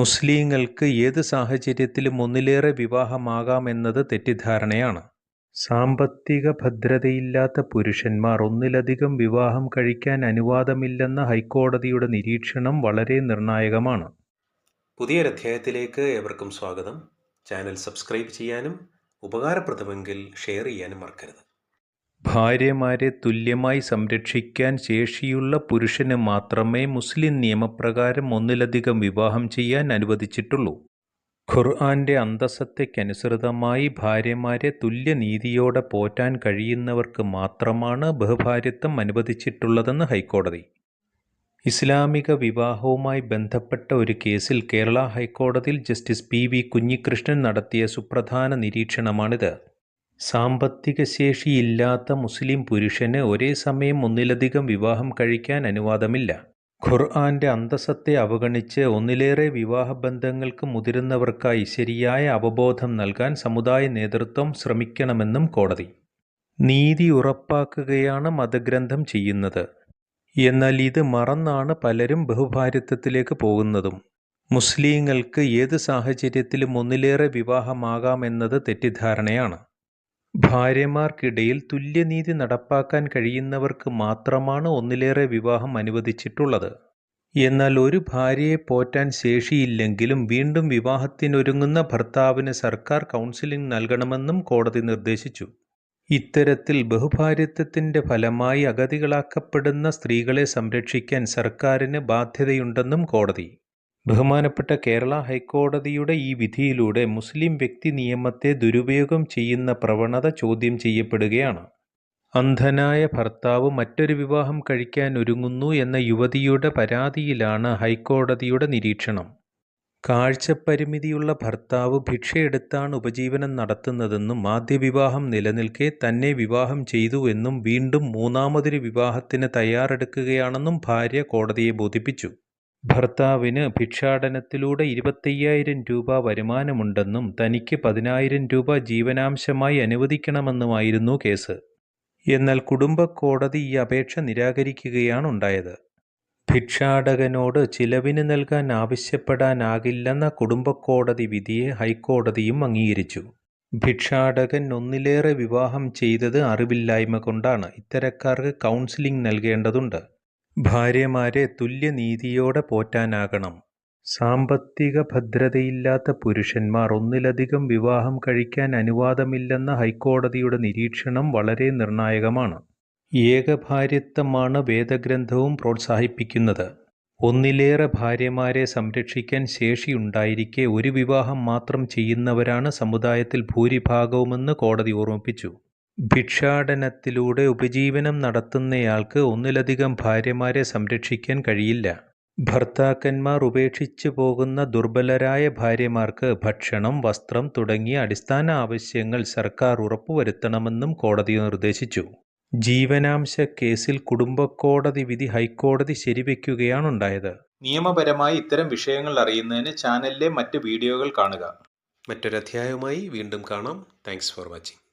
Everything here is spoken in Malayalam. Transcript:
മുസ്ലിങ്ങൾക്ക് ഏത് സാഹചര്യത്തിലും ഒന്നിലേറെ വിവാഹമാകാമെന്നത് തെറ്റിദ്ധാരണയാണ്. സാമ്പത്തിക ഭദ്രതയില്ലാത്ത പുരുഷന്മാർ ഒന്നിലധികം വിവാഹം കഴിക്കാൻ അനുവാദമില്ലെന്ന ഹൈക്കോടതിയുടെ നിരീക്ഷണം വളരെ നിർണായകമാണ്. പുതിയൊരധ്യായത്തിലേക്ക് ഏവർക്കും സ്വാഗതം. ചാനൽ സബ്സ്ക്രൈബ് ചെയ്യാനും ഉപകാരപ്രദമെങ്കിൽ ഷെയർ ചെയ്യാനും മറക്കരുത്. ഭാര്യമാരെ തുല്യമായി സംരക്ഷിക്കാൻ ശേഷിയുള്ള പുരുഷന് മാത്രമേ മുസ്ലിം നിയമപ്രകാരം ഒന്നിലധികം വിവാഹം ചെയ്യാൻ അനുവദിച്ചിട്ടുള്ളൂ. ഖുർആന്റെ അന്തസ്സത്തേക്കനുസൃതമായി ഭാര്യമാരെ തുല്യനീതിയോടെ പോറ്റാൻ കഴിയുന്നവർക്ക് മാത്രമാണ് ബഹുഭാര്യത്വം അനുവദിച്ചിട്ടുള്ളതെന്ന് ഹൈക്കോടതി. ഇസ്ലാമിക വിവാഹവുമായി ബന്ധപ്പെട്ട ഒരു കേസിൽ കേരള ഹൈക്കോടതിയിൽ ജസ്റ്റിസ് പി. വി. കുഞ്ഞികൃഷ്ണൻ നടത്തിയ സുപ്രധാന നിരീക്ഷണമാണിത്. സാമ്പത്തികശേഷിയില്ലാത്ത മുസ്ലിം പുരുഷന് ഒരേസമയം ഒന്നിലധികം വിവാഹം കഴിക്കാൻ അനുവാദമില്ല. ഖുർആന്റെ അന്തസ്സത്തെ അവഗണിച്ച് ഒന്നിലേറെ വിവാഹബന്ധങ്ങൾക്ക് മുതിരുന്നവർക്കായി ശരിയായ അവബോധം നൽകാൻ സമുദായ നേതൃത്വം ശ്രമിക്കണമെന്നും കോടതി. നീതി ഉറപ്പാക്കുകയാണ് മതഗ്രന്ഥം ചെയ്യുന്നത്. എന്നാൽ ഇത് മറന്നാണ് പലരും ബഹുഭാരിത്വത്തിലേക്ക് പോകുന്നതും. മുസ്ലിങ്ങൾക്ക് ഏത് സാഹചര്യത്തിലും ഒന്നിലേറെ വിവാഹമാകാമെന്നത് തെറ്റിദ്ധാരണയാണ്. ഭാര്യമാർക്കിടയിൽ തുല്യനീതി നടപ്പാക്കാൻ കഴിയുന്നവർക്ക് മാത്രമാണ് ഒന്നിലേറെ വിവാഹം അനുവദിച്ചിട്ടുള്ളത്. എന്നാൽ ഒരു ഭാര്യയെ പോറ്റാൻ ശേഷിയില്ലെങ്കിലും വീണ്ടും വിവാഹത്തിനൊരുങ്ങുന്ന ഭർത്താവിന് സർക്കാർ കൗൺസിലിംഗ് നൽകണമെന്നും കോടതി നിർദ്ദേശിച്ചു. ഇത്തരത്തിൽ ബഹുഭാര്യത്വത്തിന്റെ ഫലമായി അഗതികളാക്കപ്പെടുന്ന സ്ത്രീകളെ സംരക്ഷിക്കാൻ സർക്കാരിന് ബാധ്യതയുണ്ടെന്നും കോടതി. ബഹുമാനപ്പെട്ട കേരള ഹൈക്കോടതിയുടെ ഈ വിധിയിലൂടെ മുസ്ലിം വ്യക്തി നിയമത്തെ ദുരുപയോഗം ചെയ്യുന്ന പ്രവണത ചോദ്യം ചെയ്യപ്പെടുകയാണ്. അന്ധനായ ഭർത്താവ് മറ്റൊരു വിവാഹം കഴിക്കാൻ ഒരുങ്ങുന്നു എന്ന യുവതിയുടെ പരാതിയിലാണ് ഹൈക്കോടതിയുടെ നിരീക്ഷണം. കാഴ്ചപ്പരിമിതിയുള്ള ഭർത്താവ് ഭിക്ഷയെടുത്താണ് ഉപജീവനം നടത്തുന്നതെന്നും ആദ്യവിവാഹം നിലനിൽക്കെ തന്നെ വിവാഹം ചെയ്തു എന്നും വീണ്ടും മൂന്നാമതൊരു വിവാഹത്തിന് തയ്യാറെടുക്കുകയാണെന്നും ഭാര്യ കോടതിയെ ബോധിപ്പിച്ചു. ഭർത്താവിന് ഭിക്ഷാടനത്തിലൂടെ ഇരുപത്തയ്യായിരം രൂപ വരുമാനമുണ്ടെന്നും തനിക്ക് പതിനായിരം രൂപ ജീവനാംശമായി അനുവദിക്കണമെന്നുമായിരുന്നു കേസ്. എന്നാൽ കുടുംബക്കോടതി ഈ അപേക്ഷ നിരാകരിക്കുകയാണുണ്ടായത്. ഭിക്ഷാടകനോട് ചിലവിന് നൽകാൻ ആവശ്യപ്പെടാനാകില്ലെന്ന കുടുംബക്കോടതി വിധിയെ ഹൈക്കോടതിയും അംഗീകരിച്ചു. ഭിക്ഷാടകൻ ഒന്നിലേറെ വിവാഹം ചെയ്തത് അറിവില്ലായ്മ കൊണ്ടാണ്. ഇത്തരക്കാർക്ക് കൗൺസിലിംഗ് നൽകേണ്ടതുണ്ട്. ഭാര്യമാരെ തുല്യനീതിയോടെ പോറ്റാനാകണം. സാമ്പത്തിക ഭദ്രതയില്ലാത്ത പുരുഷന്മാർ ഒന്നിലധികം വിവാഹം കഴിക്കാൻ അനുവാദമില്ലെന്ന ഹൈക്കോടതിയുടെ നിരീക്ഷണം വളരെ നിർണായകമാണ്. ഏകഭാര്യത്വമാണ് വേദഗ്രന്ഥവും പ്രോത്സാഹിപ്പിക്കുന്നത്. ഒന്നിലേറെ ഭാര്യമാരെ സംരക്ഷിക്കാൻ ശേഷിയുണ്ടായിരിക്കെ ഒരു വിവാഹം മാത്രം ചെയ്യുന്നവരാണ് സമുദായത്തിൽ ഭൂരിഭാഗവുമെന്ന് കോടതി ഓർമ്മിപ്പിച്ചു. ഭിക്ഷാടനത്തിലൂടെ ഉപജീവനം നടത്തുന്നയാൾക്ക് ഒന്നിലധികം ഭാര്യമാരെ സംരക്ഷിക്കാൻ കഴിയില്ല. ഭർത്താക്കന്മാർ ഉപേക്ഷിച്ചു പോകുന്ന ദുർബലരായ ഭാര്യമാർക്ക് ഭക്ഷണം, വസ്ത്രം തുടങ്ങിയ അടിസ്ഥാന ആവശ്യങ്ങൾ സർക്കാർ ഉറപ്പുവരുത്തണമെന്നും കോടതി നിർദ്ദേശിച്ചു. ജീവനാംശ കേസിൽ കുടുംബക്കോടതി വിധി ഹൈക്കോടതി ശരിവെക്കുകയാണുണ്ടായത്. നിയമപരമായി ഇത്തരം വിഷയങ്ങൾ അറിയുന്നതിന് ചാനലിലെ മറ്റ് വീഡിയോകൾ കാണുക. മറ്റൊരധ്യായവുമായി വീണ്ടും കാണാം. Thanks for watching.